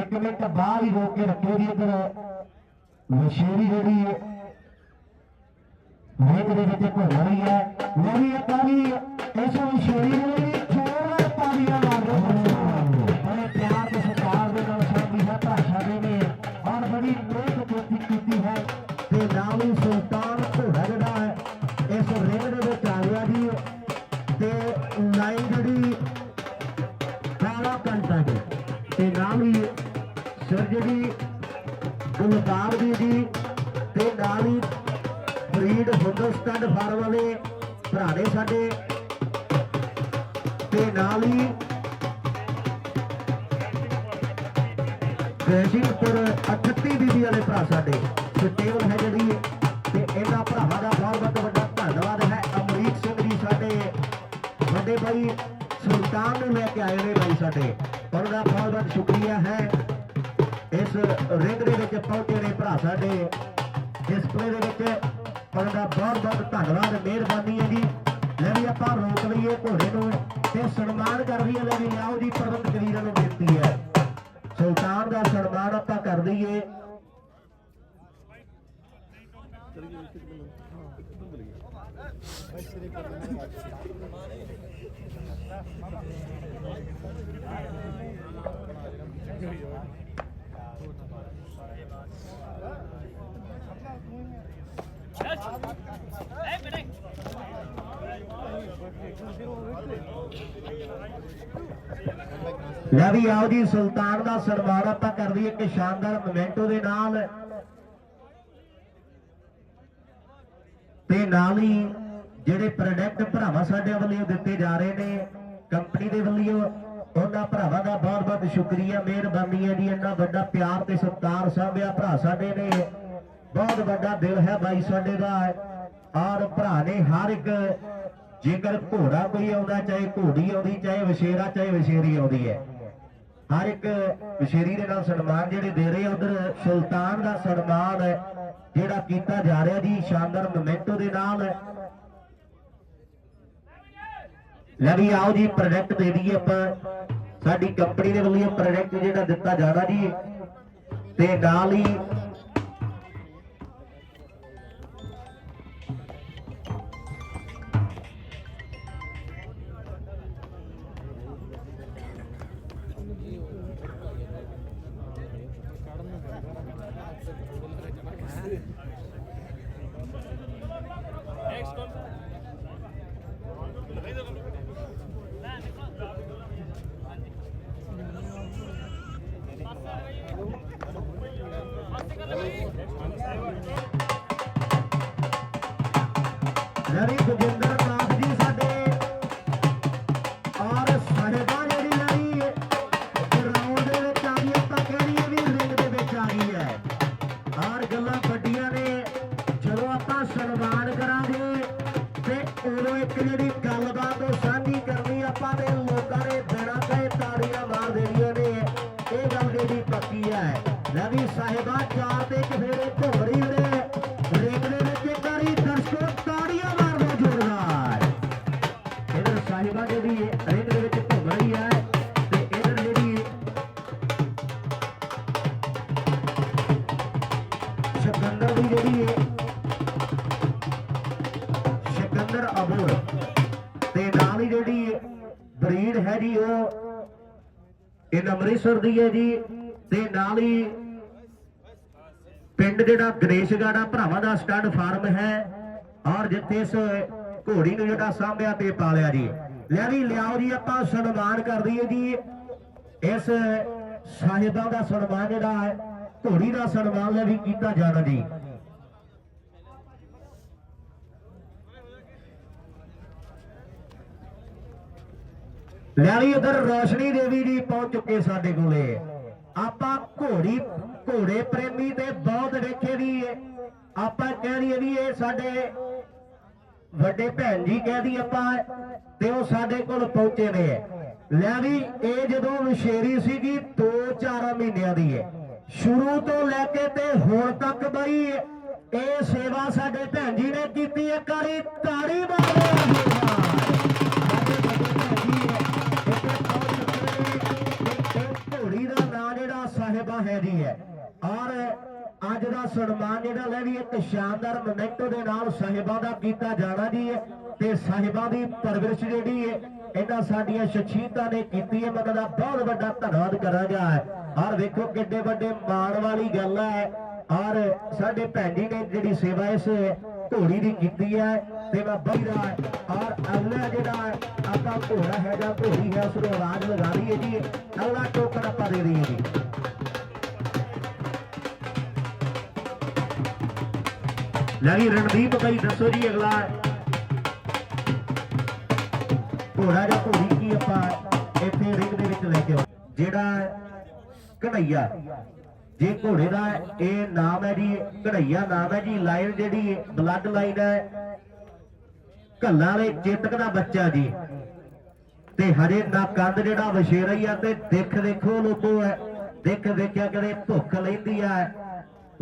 ਇੱਕ ਮਿੰਟ ਬਾਹਰ ਹੀ ਰੋਕ ਕੇ ਰੱਖਿਓ ਜੀ ਇੱਧਰ। ਮਸ਼ੀਰੀ ਜਿਹੜੀ ਹੈ ਦੇ ਵਿੱਚ ਘੁੰਮ ਰਹੀ ਹੈ ਮੇਰੀ ਇੱਕ ਵਾਰੀ ਇਸ ਮਸ਼ੀਨਰੀ ਨੂੰ ਵੀ ਜ਼ੋਰਦਾਰ ਤਾਲੀਆਂ ਮਾਰ ਦਿਓ ਬੜੇ ਪਿਆਰ ਤੇ ਸਤਿਕਾਰ ਦੇ ਨਾਲ ਸਾਡੀ ਹੈ ਭਾਸ਼ਾ ਦੇ ਨੇ। ਔਰ ਬੜੀ ਮਿਹਨਤ ਕੀਤੀ ਕੀਤੀ ਹੈ। ਤੇ ਨਾਲ ਸੁਲਤਾਨ ਘੋੜਾ ਜਿਹੜਾ ਹੈ। ਇਸ ਰੇਡ ਦੇ ਵਿੱਚ ਆ ਗਿਆ ਜੀ। ਤੇ ਲਾਈਨ ਜਿਹੜੀ ਕਾਲਾ ਕੰਟਾ ਜੀ। ਤੇ ਨਾਲ ਹੀ ਸਰਜਰੀ ਗੁਲਦਾਰ ਦੀ ਜੀ। ਤੇ ਫਰੀਡ ਸਟੱਡ ਫਾਰਮ ਵਾਲੇ ਭਰਾ ਨੇ ਸਾਡੇ। ਤੇ ਨਾਲ ਹੀ ਗੈਸ਼ਿੰਗਪੁਰ 38 ਬੀਬੀ ਵਾਲੇ ਭਰਾ ਸਾਡੇ। ਤੇ ਟੇਬਲ ਹੈ ਜਿਹੜੀ ਤੇ ਇਹਨਾਂ ਭਰਾਵਾਂ ਦਾ ਬਹੁਤ ਬਹੁਤ ਵੱਡਾ ਧੰਨਵਾਦ ਹੈ। ਅਮਰੀਕ ਸਿੰਘ ਜੀ ਸਾਡੇ। ਵੱਡੇ ਭਾਈ ਸੁਲਤਾਨ ਨੂੰ ਲੈ ਕੇ ਆਏ ਨੇ ਭਾਈ ਸਾਡੇ। ਉਹਨਾਂ ਦਾ ਬਹੁਤ ਬਹੁਤ ਸ਼ੁਕਰੀਆ ਹੈ। ਇਸ ਰਿੰਗ ਦੇ ਵਿੱਚ ਪਹੁੰਚੇ ਨੇ ਭਰਾ ਸਾਡੇ। ਡਿਸਪਲੇ ਦੇ ਵਿੱਚ ਉਹਨਾਂ ਦਾ ਬਹੁਤ ਬਹੁਤ ਧੰਨਵਾਦ, ਮਿਹਰਬਾਨੀ ਹੈ ਜੀ ਲੈ ਵੀ ਆਪਾਂ ਰੋਕ ਲਈਏ ਘੋੜੇ ਨੂੰ ਤੇ ਸਨਮਾਨ ਕਰ ਲਈਏ, ਲੈ ਵੀ ਆਓ ਜੀ ਪ੍ਰਬੰਧਕ ਵੀਰਾਂ ਨੂੰ ਬੇਨਤੀ ਹੈ। ਸੁਲਤਾਨ ਦਾ ਸਨਮਾਨ ਆਪਾਂ ਕਰ ਦਈਏ ਲੈ ਵੀ ਆਓ ਜੀ, ਸੁਲਤਾਨ ਦਾ ਸਨਮਾਨ ਆਪਾਂ ਕਰ ਦਈਏ ਇੱਕ ਸ਼ਾਨਦਾਰ ਮੋਮੈਂਟੋ ਦੇ ਨਾਲ। ਤੇ ਨਾਲ ਹੀ ਜਿਹੜੇ ਪ੍ਰੋਡਕਟ ਭਰਾਵਾਂ ਸਾਡੇ ਵੱਲੋਂ ਦਿੱਤੇ ਜਾ ਰਹੇ ਨੇ ਕੰਪਨੀ ਦੇ ਵੱਲੋਂ, ਉਹਨਾਂ ਭਰਾਵਾਂ ਦਾ ਬਹੁਤ ਬਹੁਤ ਸ਼ੁਕਰੀਆ ਮਿਹਰਬਾਨੀ ਹੈ ਜੀ, ਇੰਨਾ ਵੱਡਾ ਪਿਆਰ ਤੇ ਸਤਿਕਾਰ ਸਾਂਭਿਆ ਭਰਾ ਸਾਡੇ ਨੇ। ਬਹੁਤ ਵੱਡਾ ਦਿਲ ਹੈ ਬਾਈ ਸਾਡੇ ਦਾ। ਔਰ ਭਰਾ ਨੇ ਹਰ ਇੱਕ, ਜੇਕਰ ਘੋੜਾ ਕੋਈ ਆਉਂਦਾ, ਚਾਹੇ ਘੋੜੀ ਆਉਂਦੀ, ਚਾਹੇ ਵਸ਼ੇਰਾ ਚਾਹੇ ਵਸ਼ੇਰੀ ਆਉਂਦੀ ਹੈ। ਹਰ ਇੱਕ ਵਸ਼ੇਰੀ ਦੇ ਨਾਲ ਸਨਮਾਨ ਜਿਹੜੇ ਦੇ ਰਹੇ ਉਧਰ ਸੁਲਤਾਨ ਦਾ ਸਨਮਾਨ ਜਿਹੜਾ ਕੀਤਾ ਜਾ ਰਿਹਾ ਜੀ, ਸ਼ਾਨਦਾਰ ਮੋਮੈਂਟੋ ਦੇ ਨਾਲ। ਲੈ ਵੀ ਆਓ ਜੀ ਪ੍ਰੋਡਕਟ ਦੇ ਦਈਏ ਆਪਾਂ। ਸਾਡੀ ਕੰਪਨੀ ਦੇ ਵੱਲੋਂ ਪ੍ਰੋਜੈਕਟ ਜਿਹੜਾ ਦਿੱਤਾ ਜਾਣਾ ਜੀ। ਤੇ ਨਾਲ ਹੀ Next one. ਇਹ ਅੰਮ੍ਰਿਤਸਰ ਦੀ ਹੈ ਜੀ, ਤੇ ਨਾਲ ਹੀ ਪਿੰਡ ਜਿਹੜਾ ਗਣੇਸ਼ਗਾੜਾ ਭਰਾਵਾਂ ਦਾ ਸਟੱਡ ਫਾਰਮ ਹੈ। ਔਰ ਜਿੱਥੇ ਇਸ ਘੋੜੀ ਨੂੰ ਜਿਹੜਾ ਸਾਂਭਿਆ ਤੇ ਪਾਲਿਆ ਜੀ। ਲੈ ਵੀ ਲਿਆਓ ਜੀ, ਆਪਾਂ ਸਨਮਾਨ ਕਰ ਦਈਏ ਜੀ। ਇਸ ਸਾਹਿਬਾਂ ਦਾ ਸਨਮਾਨ ਜਿਹੜਾ ਹੈ, ਘੋੜੀ ਦਾ ਸਨਮਾਨ ਲੈ ਵੀ ਕੀਤਾ ਜਾਣਾ ਜੀ। ਲੈ ਵੀ ਉਧਰ ਰੋਸ਼ਨੀ ਦੇਵੀ ਜੀ ਪਹੁੰਚ ਚੁੱਕੇ ਸਾਡੇ ਕੋਲੇ। ਆਪਾਂ ਘੋੜੀ, ਘੋੜੇ ਪ੍ਰੇਮੀ ਤੇ ਬਹੁਤ ਵੇਖੇ ਵੀ ਆਪਾਂ ਕਹਿ ਦਈਏ ਵੀ ਇਹ ਸਾਡੇ ਵੱਡੇ ਭੈਣ ਜੀ ਕਹਿ ਆਪਾਂ, ਤੇ ਉਹ ਸਾਡੇ ਕੋਲ ਪਹੁੰਚੇ ਨੇ। ਲੈ ਵੀ ਇਹ ਜਦੋਂ ਵਿਸ਼ੇਰੀ ਸੀਗੀ 2-4 ਮਹੀਨਿਆਂ ਦੀ ਹੈ ਸ਼ੁਰੂ ਤੋਂ ਲੈ ਕੇ ਤੇ ਹੁਣ ਤੱਕ ਬਈ ਇਹ ਸੇਵਾ ਸਾਡੇ ਭੈਣ ਜੀ ਨੇ ਕੀਤੀ ਹੈ ਕਰੀ ਤਾੜੀ ਮਾਰੋ ਸਾਹਿਬਾ ਹੈ ਹੈ। ਔਰ ਅੱਜ ਦਾ ਸਨਮਾਨ ਜਿਹੜਾ ਲੈ ਵੀ ਇੱਕ ਸ਼ਾਨਦਾਰ ਮੋਮੈਂਟੋ ਦੇ ਨਾਲ ਸਾਹਿਬਾਂ ਦਾ ਕੀਤਾ ਜਾਣਾ ਜੀ ਹੈ ਤੇ ਸਾਹਿਬਾਂ ਦੀ ਪਰਵਰਿਸ਼ ਜਿਹੜੀ ਹੈ, ਇਹਨਾਂ ਸਾਡੀਆਂ ਸ਼ਖਸੀਅਤਾਂ ਨੇ ਕੀਤੀ ਹੈ। ਮੈਂ ਦਾ ਬਹੁਤ ਵੱਡਾ ਧੰਨਵਾਦ ਕਰਾਂਗਾ। ਔਰ ਵੇਖੋ ਕਿੱਡੇ ਵੱਡੇ ਮਾਣ ਵਾਲੀ ਗੱਲ ਹੈ। ਔਰ ਸਾਡੇ ਭੈਣ ਜੀ ਨੇ ਜਿਹੜੀ ਸੇਵਾ ਇਸ ਘੋੜੀ ਦੀ ਕੀਤੀ ਹੈ, ਤੇ ਮੈਂ ਬਈਦਾ ਔਰ ਅਗਲਾ ਜਿਹੜਾ ਆਪਾਂ ਘੋੜਾ ਹੈ ਜਾਂ ਘੋੜੀ ਹੈ, ਉਸ ਨੂੰ ਆਵਾਜ਼ ਲਗਾ ਲਈਏ ਜੀ। ਅਗਲਾ ਟੋਕਨ ਆਪਾਂ ਦੇ ਦਈਏ ਜੀ। ਲੈ ਰਣਦੀਪ ਭਾਈ, ਦੱਸੋ ਜੀ ਅਗਲਾ। ਘੋੜਾ ਜਾਂ ਘੋੜੀ ਕੀ ਆਪਾਂ ਇੱਥੇ ਰਿੰਗ ਦੇ ਵਿੱਚ ਲੈ ਕੇ ਆਉਂ ਜਿਹੜਾ ਕਢਈਆ ਜੇ ਘੋੜੇ ਦਾ ਇਹ ਨਾਮ ਹੈ ਜੀ ਕਢਈਆ ਨਾਮ ਹੈ ਜੀ ਲਾਈਨ ਜਿਹੜੀ ਬਲੱਡ ਲਾਈਨ ਹੈ। ਕੱਲਾਂ ਵਾਲੇ ਚੇਤਕ ਦਾ ਬੱਚਾ ਜੀ। ਤੇ ਹਰੇ ਨਾ ਕੰਦ ਜਿਹੜਾ ਵਸ਼ੇਰਾ ਹੀ ਆ ਤੇ ਦੇਖ ਦੇਖੋ ਲੋਕੋ ਹੈ। ਦੇਖ ਦੇਖਿਆ ਕਦੇ ਭੁੱਖ ਲੈਂਦੀ ਆ।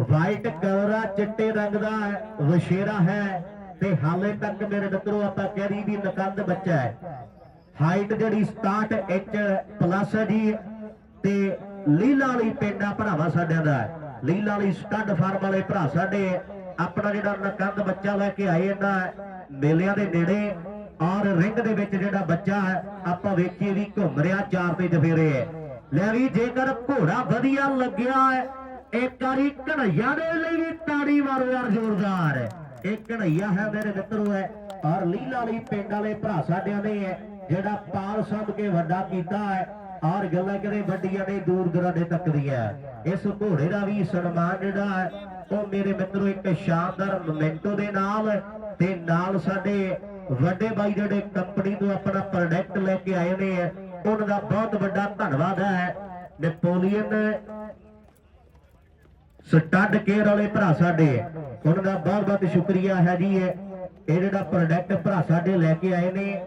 ਵਾਈਟ ਕਲਰ ਚਿੱਟੇ ਰੰਗ ਦਾ ਹੈ, ਵਸ਼ੇਰਾ ਹੈ। ਤੇ ਹਾਲੇ ਤੱਕ ਮੇਰੇ ਮਿੱਤਰੋ ਆਪਾਂ ਕਹਿ ਰਹੀ ਵੀ ਨਕੰਦ ਬੱਚਾ ਹੈ। ਹਾਈਟ ਜਿਹੜੀ 67 ਇੰਚ ਪਲੱਸ ਹੈ ਜੀ। ਤੇ ਲੀਲਾ ਵਾਲੀ ਪਿੰਡਾ ਭਰਾਵਾ ਸਾਡਿਆਂ ਦਾ। ਲੀਲਾ ਵਾਲੀ ਸਟੱਡ ਫਾਰਮ ਵਾਲੇ ਭਰਾ ਸਾਡੇ। ਆਪਣਾ ਜਿਹੜਾ ਨਕੰਦ ਬੱਚਾ ਲੈ ਕੇ ਆਏ ਇਹਨਾਂ ਮੇਲਿਆਂ ਦੇ ਨੇੜੇ, ਔਰ ਰਿੰਗ ਦੇ ਵਿੱਚ ਜਿਹੜਾ ਬੱਚਾ ਹੈ, ਆਪਾਂ ਵੇਖੀਏ ਵੀ ਘੁੰਮ ਰਿਹਾ ਚਾਰ ਤੇ ਜਫੇਰੇ ਹੈ। ਲੈ ਵੀ ਜੇਕਰ ਘੋੜਾ ਵਧੀਆ ਲੱਗਿਆ ਹੈ, ਇੱਕ ਵਾਰੀ ਕਢਈਆ ਦੇ ਲਈ ਵੀ ਤਾੜੀ ਮਾਰੋ ਯਾਰ ਜ਼ੋਰਦਾਰ। ਇਹ ਕਢਈਆ ਹੈ ਮੇਰੇ ਮਿੱਤਰੋ ਹੈ ਔਰ ਲੀਲਾ ਵਾਲੀ ਪਿੰਡ ਵਾਲੇ ਭਰਾ ਸਾਡਿਆਂ ਨੇ ਜਿਹੜਾ ਪਾਲ ਸਭ ਕੇ ਵੱਡਾ ਕੀਤਾ ਹੈ ਔਰ ਗੱਲਾਂ ਕਰੇ ਵੱਡੀਆਂ ਨੇ, ਦੂਰ ਦਰਾਡੇ ਤੱਕ ਦੀਆਂ ਇਸ ਘੋੜੇ ਦਾ ਵੀ ਸਨਮਾਨ ਜਿਹੜਾ ਉਹ ਮੇਰੇ ਮਿੱਤਰੋ, ਇੱਕ ਸ਼ਾਨਦਾਰ ਮੋਮੈਂਟੋ ਦੇ ਨਾਲ ਤੇ ਨਾਲ ਸਾਡੇ ਵੱਡੇ ਬਾਈ ਜਿਹੜੇ ਕੰਪਨੀ ਤੋਂ ਆਪਣਾ ਪ੍ਰੋਡਕਟ ਲੈ ਕੇ ਆਏ ਨੇ, ਉਹਨਾਂ ਦਾ ਬਹੁਤ ਵੱਡਾ ਧੰਨਵਾਦ ਹੈ। ਨੈਪੋਲੀਅਨ ਸਟੱਡ ਕੇਅਰ ਵਾਲੇ ਭਰਾ ਸਾਡੇ, ਉਹਨਾਂ ਦਾ ਬਹੁਤ ਬਹੁਤ ਸ਼ੁਕਰੀਆ ਹੈ ਜੀ। ਇਹ ਜਿਹੜਾ ਪ੍ਰੋਡਕਟ ਭਰਾ ਸਾਡੇ ਲੈ ਕੇ ਆਏ ਨੇ